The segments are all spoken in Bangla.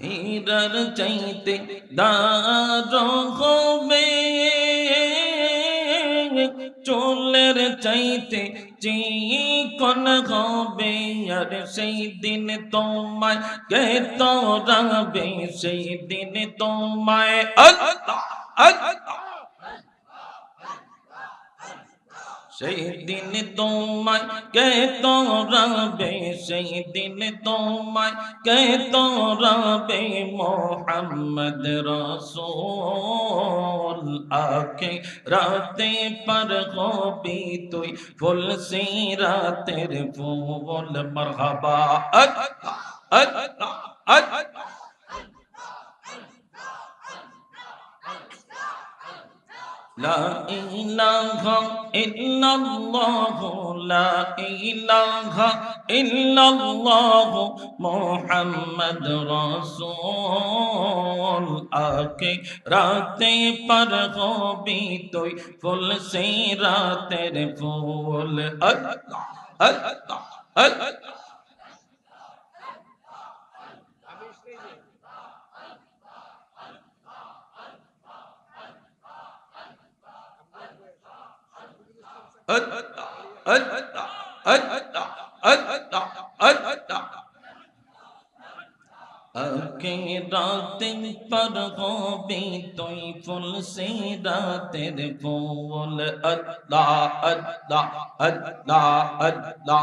হীরার চাইতে দার হবে চুলের চাইতে চিকন হবে আর সেই দিন তোমায় কে তোরাবে সেই দিন তোমায় আল্লাহ আল্লাহ সেই দিন তোমায় কে তোরাবে সেই দিন তোমায় কে তোরাবে মোহাম্মদ রসুল আকে রাতে पर হবি তুই ফুল সি রাতের ফুল, মরহবা, আল্লাহ আল্লাহ আল্লাহ। লা ইলাহা ইল্লাল্লাহ, লা ইলাহা ইল্লাল্লাহ মুহাম্মদ রাসূল। আকে রাতে পর হবি তুই ফুল সে রাতের ফুল। আল্লাহ আল্লাহ আল্লাহ। রাতে পর হবে তুই ফুল সে রাতের ফুল আল্লাহ আল্লাহ আল্লাহ আল্লাহ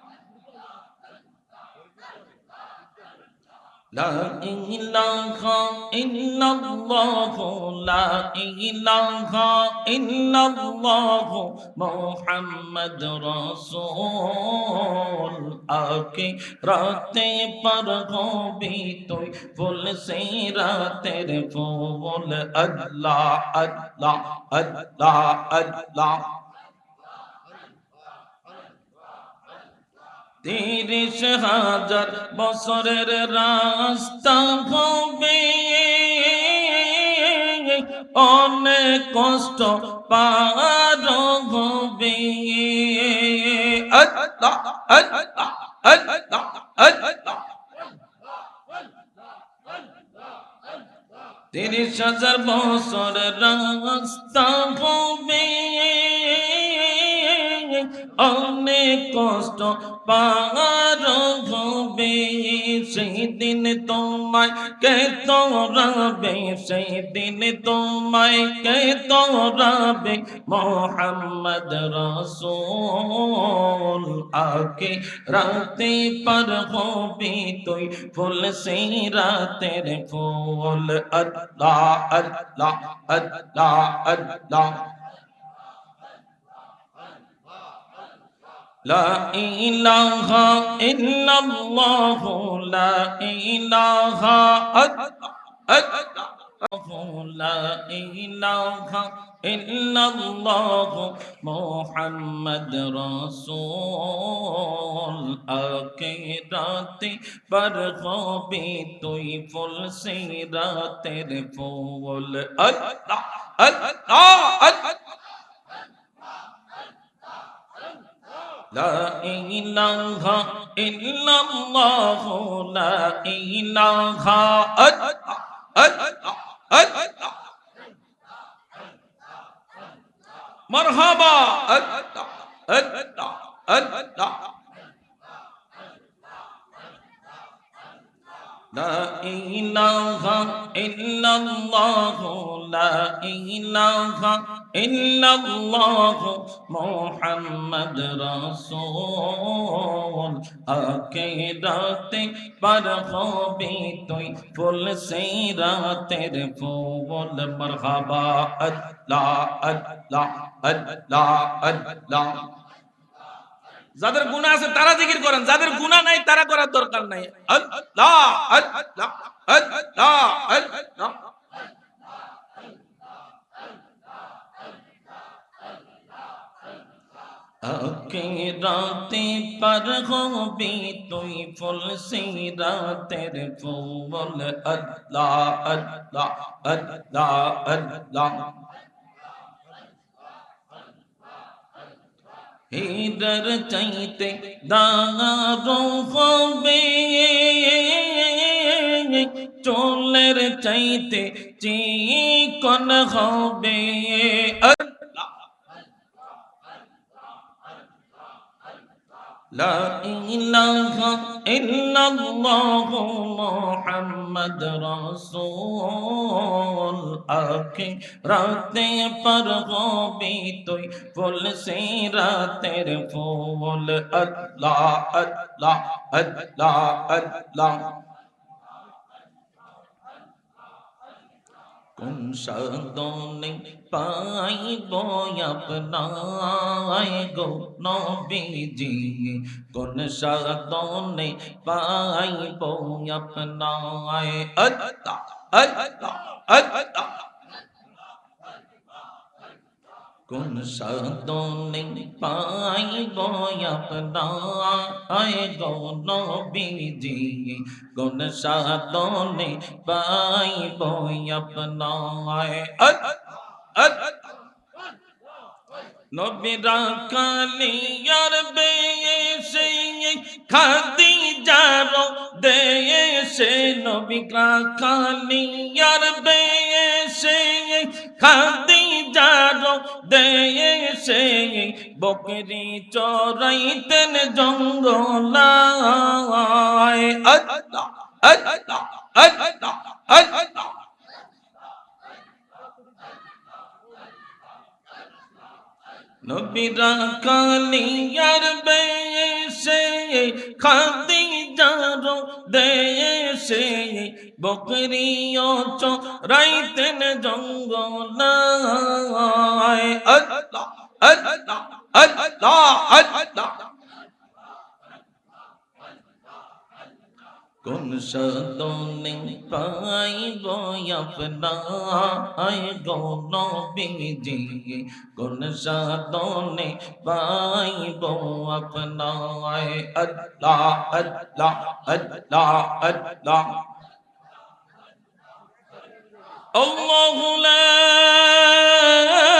لا إله إلا الله لا إله إلا الله محمد رسول آكے راتے پر ہو بھی تو فل سے راتر فول اللہ اللہ اللہ اللہ اللہ তিরিশ হাজার বছরের রাস্তা হবে। অনেক কষ্ট পার হবে। তিরিশ হাজার বছর রাস্তা হবে। অনেক কষ্ট পার হবে। সেই দিন তোমায় কে তোরাবে? সেই দিন তোমায় কে তোরাবে? মোহাম্মদ রসুল আকে রাতে পর হবি তুই। ফুল সেই রাতের ফুল, আল্লাহ আল্লাহ আল্লাহ আল্লাহ। لا إله إلا الله لا إله لا إله إلا الله محمد رسول. آخرتي پر توي فول فل سیرا فول اللہ لا إله إلا الله لا إله إلا مرحبا. لا إله إلا الله لا إله ইল্লাল্লাহ মুহাম্মদ রাসূল আকিদাতে পর হবে তুই ফুল সিরাতের ফুল মারহাবা আল্লাহ আল্লাহ আল্লাহ আল্লাহ যাদের গুণা আছে তারা জিকির করেন, যাদের গুণা নাই তারা করার দরকার নাই। আল্লাহ আল্লাহ আল্লাহ আল্লাহ। আখিরাতে পার হবি তুই ফুল সিরাতের ফুল। আল্লাহ আল্লাহ আল্লাহ আল্লাহ। হীরার চাইতে দাঁড়ো হবে। চোলের চাইতে চিকন হবে আল্লাহ لا إله إلا الله محمد رسول آخي راتي پر غوبی توی فل سی راتر فول اللہ اللہ اللہ اللہ اللہ কোন সাদনে পাইব আপনায় গো নবীজি কোন সদনে পাইব আপনায় আল্লাহ আল্লাহ আল্লাহ কোন সাদনে পাইব আপনায় গো নবীজি কোন সাদনে পাইব আপনায় নবীরা কালিয়ার বেশে খাদি যারো দেশে নবীরা কালিয়ার বেশে খাদি দেশে বকরি চরাইতেন জঙ্গলায়। আল্লাহ আল্লাহ আল্লাহ আল্লাহ নবীরা কালিয়ার বেশে খাদি যারো দেশে বকরিও চরাইতেন জঙ্গলায়। আল্লাহ আল্লাহ আল্লাহ আল্লাহ কোন সদনে পাইব আপনায় গো নবীজি কোন সদনে পাইব আপনায় আল্লাহ আল্লাহ আল্লাহ আল্লাহ الله لا